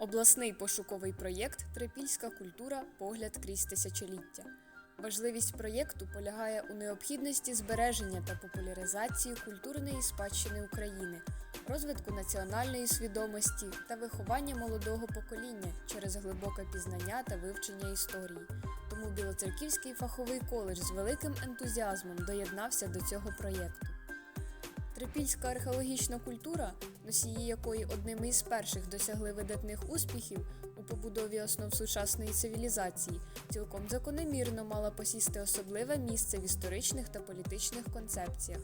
Обласний пошуковий проєкт Трипільська культура Погляд крізь тисячоліття. Важливість проєкту полягає у необхідності збереження та популяризації культурної спадщини України, розвитку національної свідомості та виховання молодого покоління через глибоке пізнання та вивчення історії. Тому Білоцерківський фаховий коледж з великим ентузіазмом доєднався до цього проєкту. Трипільська археологічна культура, носії якої одними із перших досягли видатних успіхів у побудові основ сучасної цивілізації, цілком закономірно мала посісти особливе місце в історичних та політичних концепціях,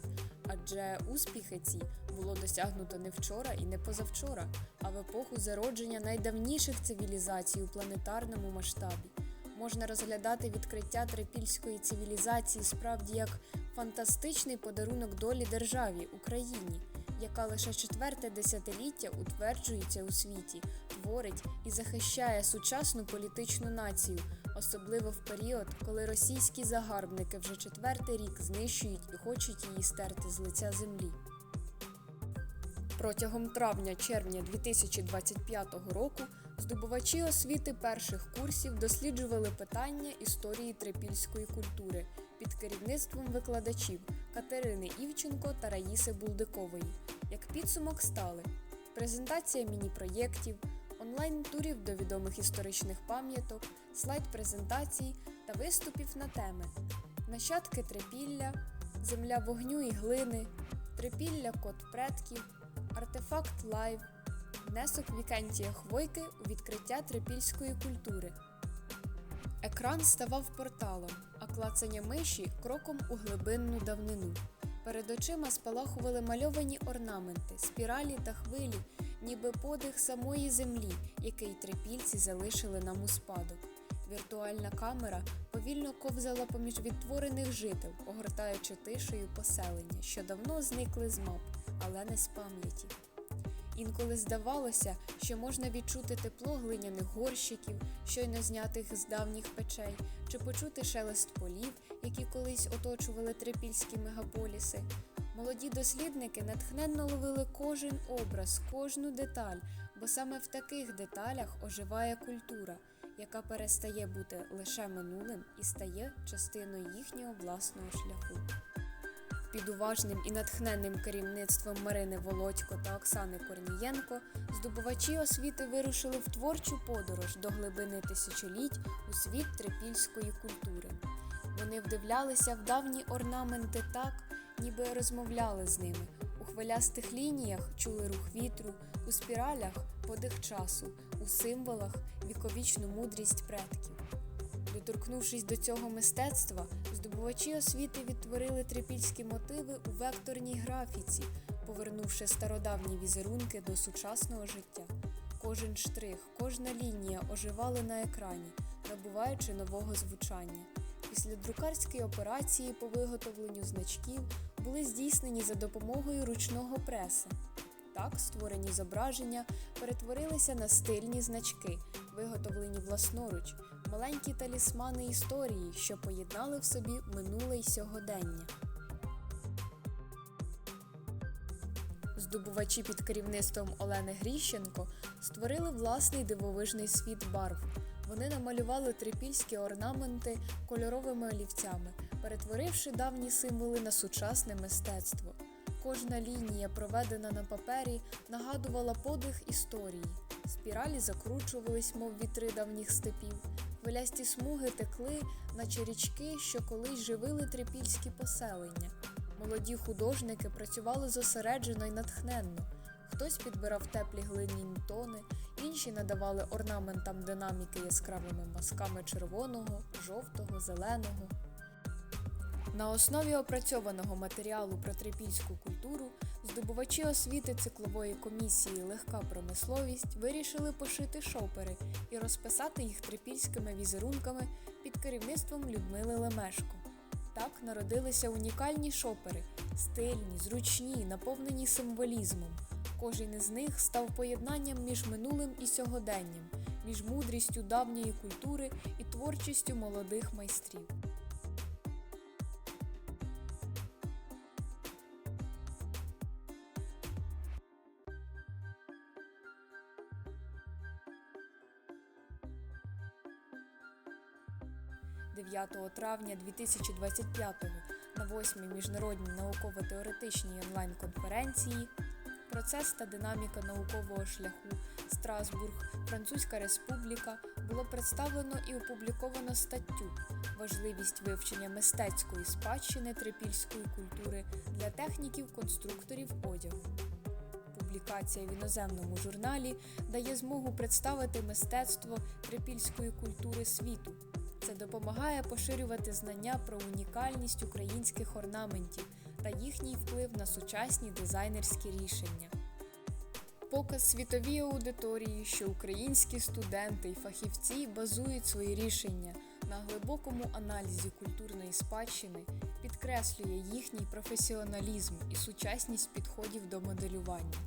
адже успіхи ці було досягнуто не вчора і не позавчора, а в епоху зародження найдавніших цивілізацій у планетарному масштабі. Можна розглядати відкриття трипільської цивілізації справді як фантастичний подарунок долі державі Україні, яка лише четверте десятиліття утверджується у світі, творить і захищає сучасну політичну націю, особливо в період, коли російські загарбники вже четвертий рік знищують і хочуть її стерти з лиця землі. Протягом травня-червня 2025 року здобувачі освіти перших курсів досліджували питання історії трипільської культури під керівництвом викладачів Катерини Івченко та Раїси Булдикової. Як підсумок стали презентація міні-проєктів, онлайн-турів до відомих історичних пам'яток, слайд-презентацій та виступів на теми Нащадки трипілля, земля вогню і глини, трипілля код предків, артефакт лайв, внесок Вікентія Хвойки у відкриття трипільської культури. Екран ставав порталом, клацання миші кроком у глибинну давнину. Перед очима спалахували мальовані орнаменти, спіралі та хвилі, ніби подих самої землі, який трипільці залишили нам у спадок. Віртуальна камера повільно ковзала поміж відтворених жител, огортаючи тишею поселення, що давно зникли з мап, але не з пам'яті. Інколи здавалося, що можна відчути тепло глиняних горщиків, щойно знятих з давніх печей, чи почути шелест полів, які колись оточували трипільські мегаполіси. Молоді дослідники натхненно ловили кожен образ, кожну деталь, бо саме в таких деталях оживає культура, яка перестає бути лише минулим і стає частиною їхнього власного шляху. Під уважним і натхненним керівництвом Марини Володько та Оксани Корнієнко здобувачі освіти вирушили в творчу подорож до глибини тисячоліть у світ трипільської культури. Вони вдивлялися в давні орнаменти так, ніби розмовляли з ними. У хвилястих лініях чули рух вітру, у спіралях подих часу, у символах віковічну мудрість предків. Доторкнувшись до цього мистецтва, здобувачі освіти відтворили трипільські мотиви у векторній графіці, повернувши стародавні візерунки до сучасного життя. Кожен штрих, кожна лінія оживали на екрані, набуваючи нового звучання. Після друкарської операції по виготовленню значків були здійснені за допомогою ручного преса. Так створені зображення перетворилися на стильні значки, виготовлені власноруч, маленькі талісмани історії, що поєднали в собі минуле й сьогодення. Здобувачі під керівництвом Олени Гріщенко створили власний дивовижний світ барв. Вони намалювали трипільські орнаменти кольоровими олівцями, перетворивши давні символи на сучасне мистецтво. Кожна лінія, проведена на папері, нагадувала подих історії. Спіралі закручувались, мов вітри давніх степів. Хвилясті смуги текли, наче річки, що колись живили трипільські поселення. Молоді художники працювали зосереджено й натхненно. Хтось підбирав теплі глиняні тони, інші надавали орнаментам динаміки яскравими мазками червоного, жовтого, зеленого. На основі опрацьованого матеріалу про трипільську культуру здобувачі освіти циклової комісії Легка промисловість вирішили пошити шопери і розписати їх трипільськими візерунками під керівництвом Людмили Лемешко. Так народилися унікальні шопери, стильні, зручні, наповнені символізмом. Кожен із них став поєднанням між минулим і сьогоденням, між мудрістю давньої культури і творчістю молодих майстрів. 9 травня 2025 на 8 міжнародній науково-теоретичній онлайн-конференції Процес та динаміка наукового шляху Страсбург, Французька Республіка було представлено і опубліковано статтю Важливість вивчення мистецької спадщини трипільської культури для техніків-конструкторів одягу. Публікація в іноземному журналі дає змогу представити мистецтво трипільської культури світу. Це допомагає поширювати знання про унікальність українських орнаментів та їхній вплив на сучасні дизайнерські рішення. Показ світовій аудиторії, що українські студенти і фахівці базують свої рішення на глибокому аналізі культурної спадщини, підкреслює їхній професіоналізм і сучасність підходів до моделювання.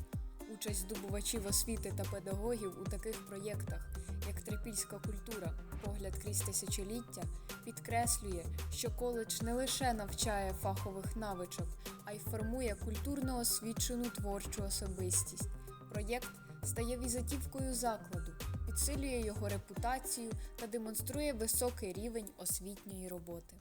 Участь здобувачів освіти та педагогів у таких проєктах, як трипільська культура, погляд крізь тисячоліття, підкреслює, що коледж не лише навчає фахових навичок, а й формує культурно освічену творчу особистість. Проєкт стає візитівкою закладу, підсилює його репутацію та демонструє високий рівень освітньої роботи.